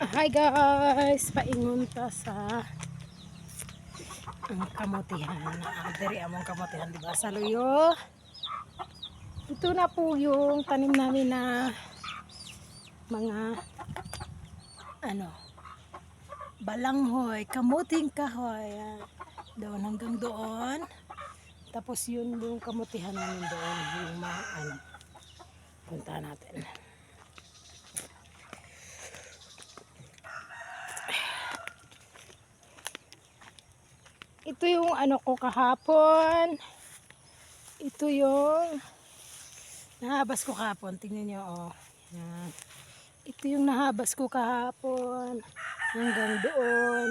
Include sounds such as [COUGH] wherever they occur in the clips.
Hi guys! Paingon ta sa ang kamutihan. Ah, diri among kamutihan, di ba? Sa luyo. Ito na po yung tanim namin na mga ano balanghoy, kamuting kahoy. Yan. Doon hanggang doon. Tapos yun yung kamutihan namin doon. Yung mga ano. Punta natin. Ito yung ano ko kahapon. Ito yung nahabas ko kahapon. Tingnan nyo, oh. Yan. Ito yung nahabas ko kahapon. Hanggang doon.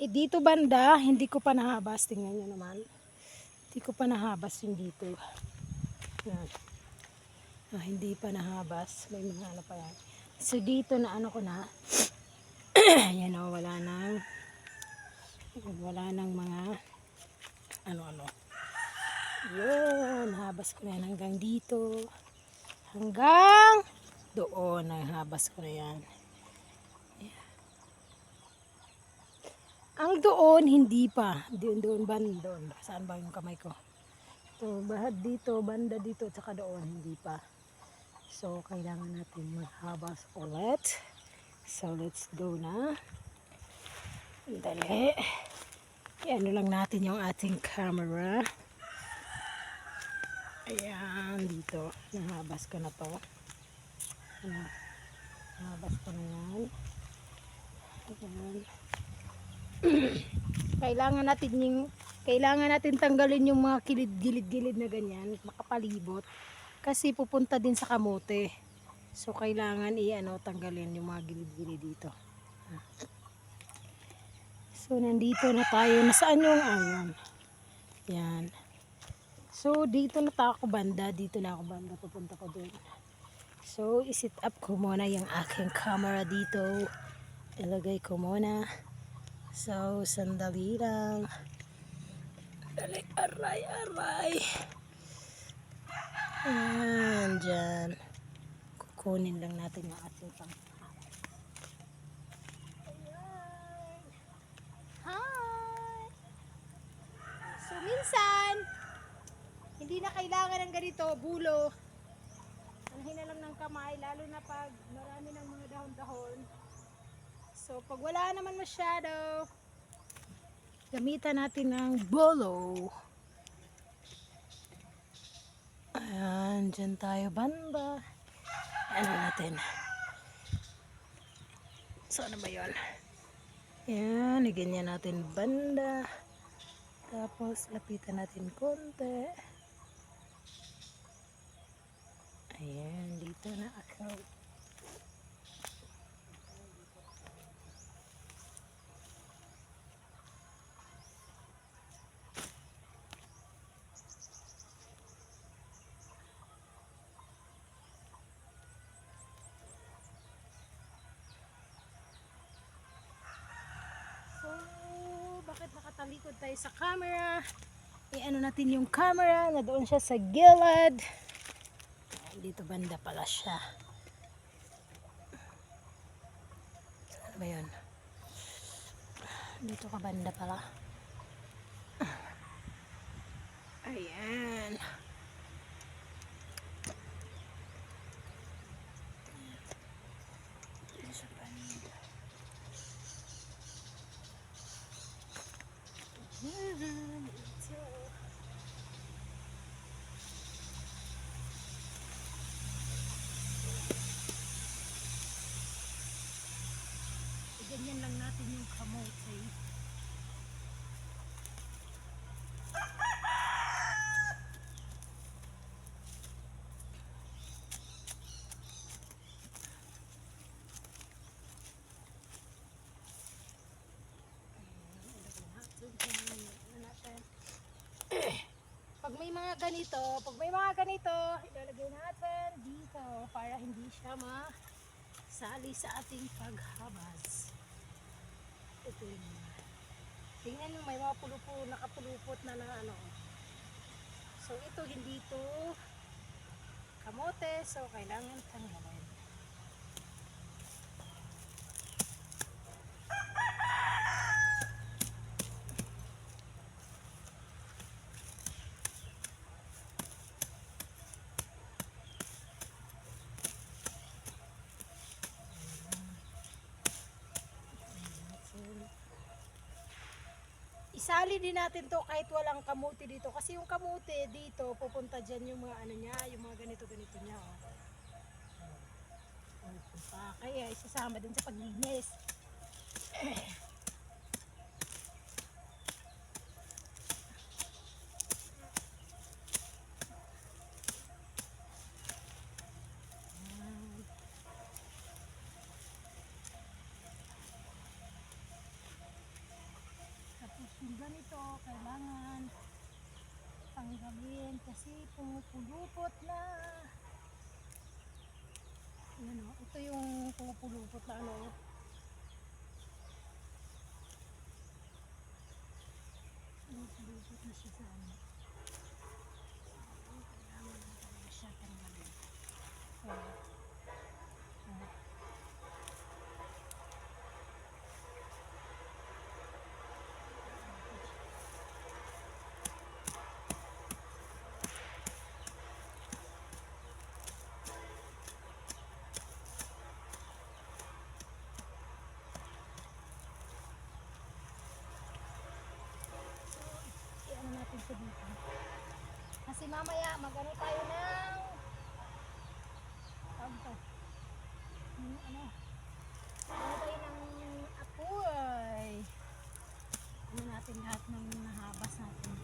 Eh, dito banda, hindi ko pa nahabas. Tingnan nyo naman. Hindi ko pa nahabas yung dito. Yan. Ah, hindi pa nahabas. May mga ano pa yan. So, dito na ano ko na. [CLEARS THROAT] Yan o, wala nang wala nang mga ano-ano. Yun, habas ko na yan hanggang dito. Hanggang doon, habas ko na yan. Ang doon, hindi pa. Doon, doon, ban, doon. Saan ba yung kamay ko? Ito, bahad dito, banda dito, tsaka doon, hindi pa. So, kailangan natin maghabas ulit. So, let's go na. Dali. Iano lang natin yung ating camera. Ayan, dito. Nahabas ko na to. Ano, nahabas ko na yan. [CLEARS THROAT] Kailangan natin yung kailangan natin tanggalin yung mga kilid-gilid-gilid na ganyan, makapalibot. Kasi pupunta din sa kamote. So, kailangan i-ano, tanggalin yung mga gilid-gilid dito. So, nandito na tayo. Nasaan yung ayon? Yan. So, dito na tayo ako banda. Dito na ako banda. Pupunta ko doon. So, isit up ko muna yung aking camera dito. Ilagay ko muna. So, sandali lang. Dali, aray, aray. Ayan, dyan. Kukunin lang natin yung ating pang minsan, hindi na kailangan ng ganito, bulo. Anahin na lang ng kamay, lalo na pag marami ng mga dahon-dahon. So, pag wala naman masyado, gamitan natin ng bolo. Ayan, dyan tayo banda. Ano natin? So, ano ba yun? Yan, ganyan natin banda. Tapos, lapitan natin konti. Ayan, dito na ako. So, bakit nakatalikod tayo sa camera? I-ano natin yung camera na doon siya sa gilid. Ayan, Dito banda pala siya. Saan ba yun? Dito ka banda pala. Ayan. Dito sa banda. Ayan, ito. Ganyan lang natin yung kamote. Pag may mga ganito, pag may mga ganito, ilalagay natin dito para hindi siya masali sa ating paghabas. Yun. Tingnan nyo, may mga pulupo, nakapulupot na na ano. So ito hindi ito kamote, so kailangan tanggalin. Isali din natin to kahit walang kamuti dito. Kasi yung kamuti dito, pupunta dyan yung mga ano niya, yung mga ganito-ganito niya. Oh. Kaya isasama din sa paglinis. [CLEARS THROAT] Ayan. Tapos yung ganito, kailangan tanggalin kasi pumupulupot na. Yan o, ito yung pumupulupot na ano. Pumupulupot na siya sa ano. Kailangan na talaga siya tanggalin. So, ah. i-ano natin siya dito. Kasi mamaya magano tayo ng tawag to. Yung ano? Ano tayo ng apoy. Ano natin lahat ng nahabas natin.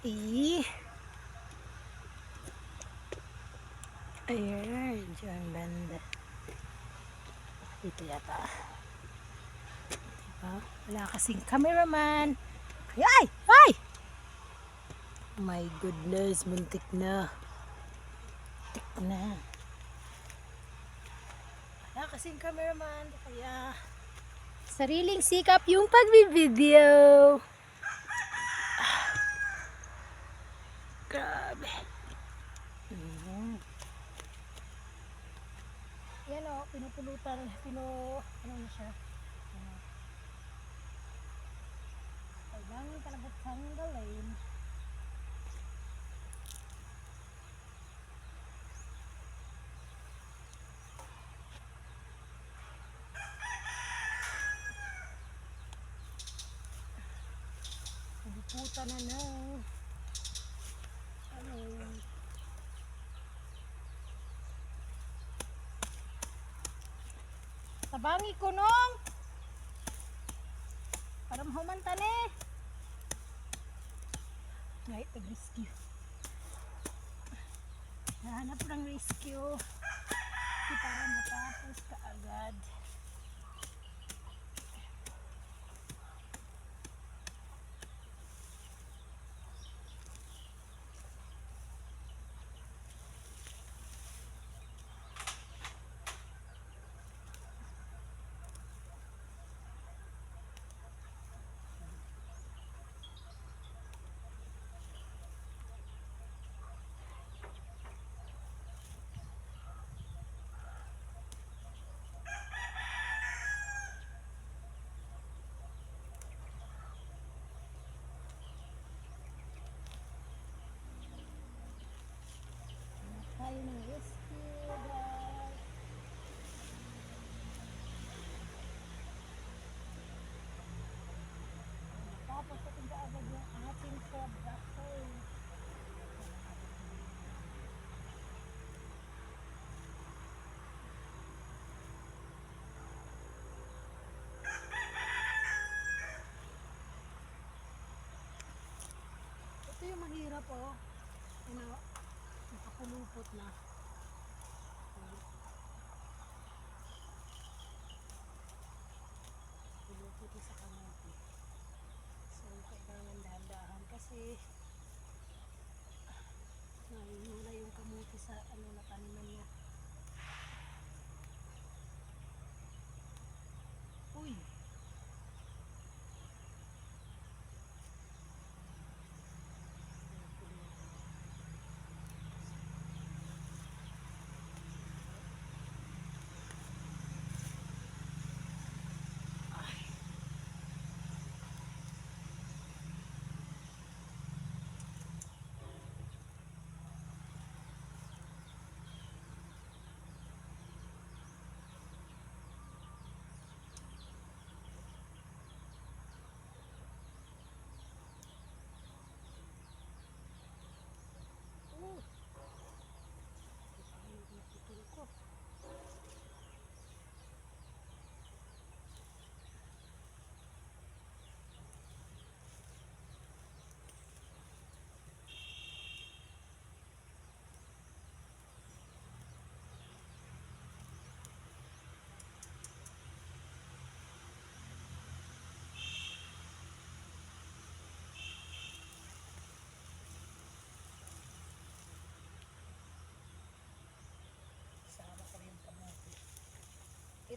I. Ayan, dyan banda. Dito yata. Diba? Wala kasing cameraman. Ay! Ay! Ay! My goodness, muntik na. Muntik na. Wala kasing cameraman. Kaya sariling sikap yung pagbibideo. Grabe. Mhm. Yan o, pinupulutan, pinu, ano na siya. Ano. Kailangan talaga tanggalin. Nabuputan na ng ano Tabangi ko nung. Para mahumanta ni. Right, nag-rescue. Nahanap ng rescue. Para matapos ka agad tayo ng rescue guys. Tapos natin agad yung ating production. Ito yung mahirap oh. Ano, nakapulupot na. Pulupot na sa kamote. So, kailangan dahan-dahan kasi nahihula yung kamote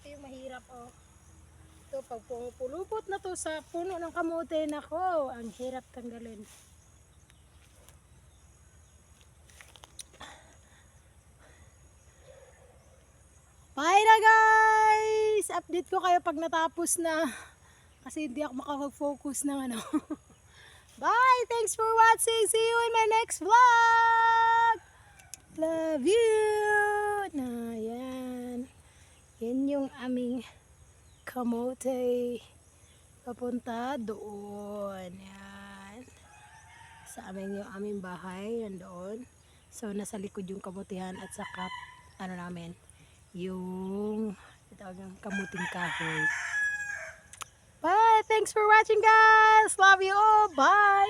ito yung mahirap oh. Ito, pag pumupulupot na to sa puno ng kamote, nako, ang hirap tanggalin. Bye na guys! Update ko kayo pag natapos na. Kasi hindi ako makapag-focus ng ano. [LAUGHS] Bye! Thanks for watching! See you in my next vlog! Love you! Na, yan. Yan yung aming kamote. Papunta doon. Yan. Sa amin yung aming bahay. Nandoon. So, nasa likod yung kamutihan at saka, ano namin, yung tawag ng kamuting kahoy. Bye! Thanks for watching guys! Love you all! Bye!